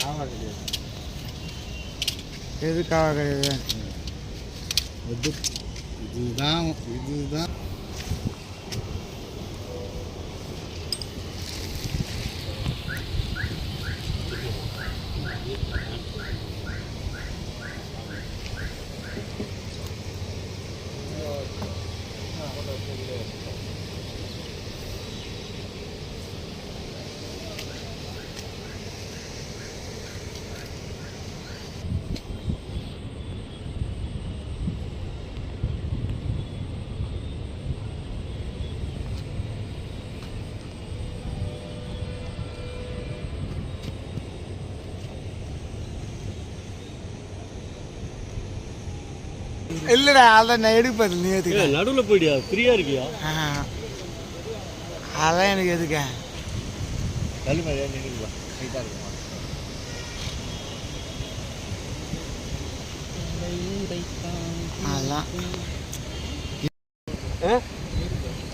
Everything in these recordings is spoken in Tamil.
காவா கிடையாது. எதுக்காக கிடையாது? இது இதுதான் இதுதான் இல்லைடா அதான் நான் எடுப்பது நீ எதுக்கு நடுவில் போயிடியா? ஃப்ரீயாக இருக்கியா? ஆ. அதெல்லாம் எனக்கு எதுக்க கல் மேலே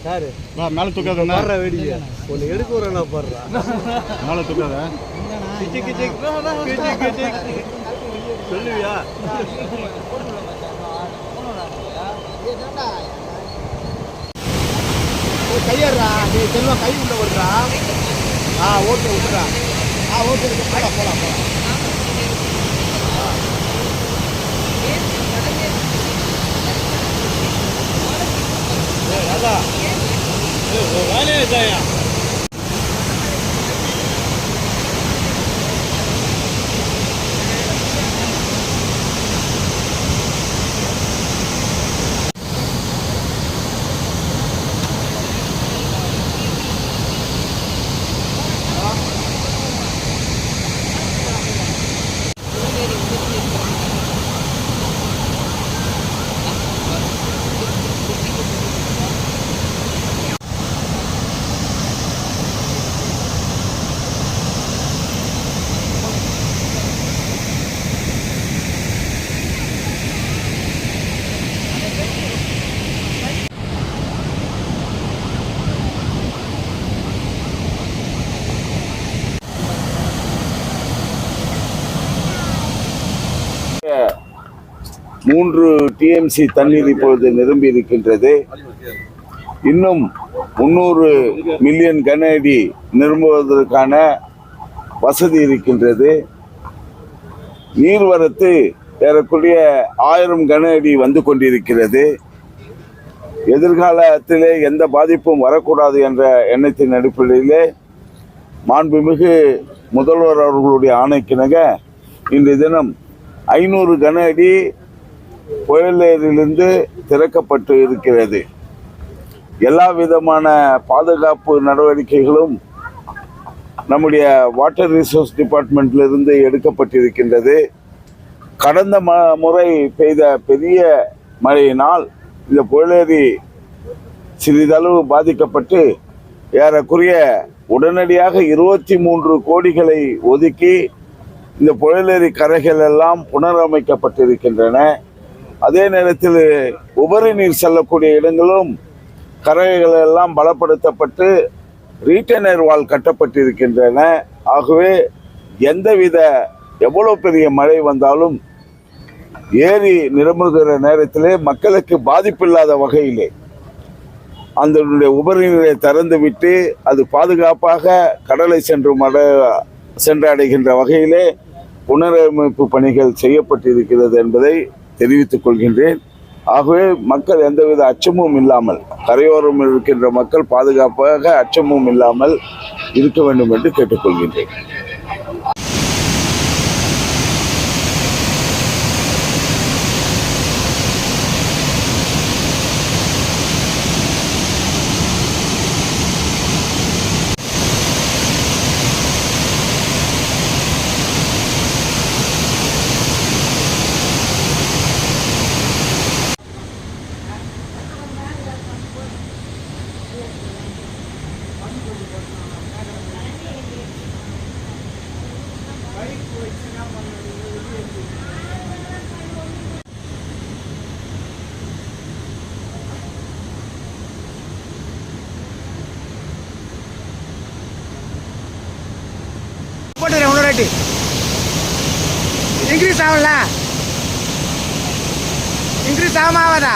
யாரு தூக்காத பாடுறா வேடிக்கை. ஒன்று எடுக்க வரேன் நான் பாடுறா. மேலே தூக்காத சொல்லுவியா? கையறா நீ செல்வம் கை உள்ள விடுறா. ஆ ஓகே விட்டுறா ஆ ஓகே போலாம் போலாம் போலாம். வேலையே தாயா மூன்று டிஎம்சி தண்ணீர் இப்பொழுது நிரம்பி இருக்கின்றது. இன்னும் முந்நூறு மில்லியன் கன அடி நிரம்புவதற்கான வசதி இருக்கின்றது. நீர்வரத்து ஏறக்குரிய ஆயிரம் கன அடி வந்து கொண்டிருக்கிறது. எதிர்காலத்திலே எந்த பாதிப்பும் வரக்கூடாது என்ற எண்ணத்தின் அடிப்படையிலே மாண்புமிகு முதல்வர் அவர்களுடைய ஆணைக்கிணங்க இன்றைய தினம் ஐநூறு கன அடி புயலேரிலிருந்து திறக்கப்பட்டு இருக்கிறது. எல்லா விதமான பாதுகாப்பு நடவடிக்கைகளும் நம்முடைய வாட்டர் ரிசோர்ஸ் டிபார்ட்மெண்ட்லிருந்து எடுக்கப்பட்டிருக்கின்றது. கடந்த ம முறை பெய்த பெரிய மழையினால் இந்த புயலேரி சிறிதளவு பாதிக்கப்பட்டு ஏறக்குறைய உடனடியாக இருபத்தி மூன்று கோடிகளை ஒதுக்கி இந்த புயலேரி கரைகள் எல்லாம் புனரமைக்கப்பட்டிருக்கின்றன. அதே நேரத்தில் உபரி நீர் செல்லக்கூடிய இடங்களும் கரைகள் எல்லாம் பலப்படுத்தப்பட்டு ரீட்டனர் வால் கட்டப்பட்டிருக்கின்றன. ஆகவே எந்தவித எவ்வளோ பெரிய மழை வந்தாலும் ஏரி நிரம்புகிற நேரத்திலே மக்களுக்கு பாதிப்பில்லாத வகையிலே அதனுடைய உபரி நீரை திறந்து விட்டு அது பாதுகாப்பாக கடலை சென்று மட சென்றடைகின்ற வகையிலே புனரமைப்பு பணிகள் செய்யப்பட்டிருக்கிறது என்பதை தெரிவித்துக் கொள்கின்றேன். ஆகவே மக்கள் எந்தவித அச்சமும் இல்லாமல் கரையோரம் இருக்கின்ற மக்கள் பாதுகாப்பாக அச்சமும் இல்லாமல் இருக்க வேண்டும் என்று கேட்டுக்கொள்கின்றேன். ரேட்டு இன்க்ரீஸ் ஆகல இன்க்ரீஸ் ஆகாம ஆகாதா?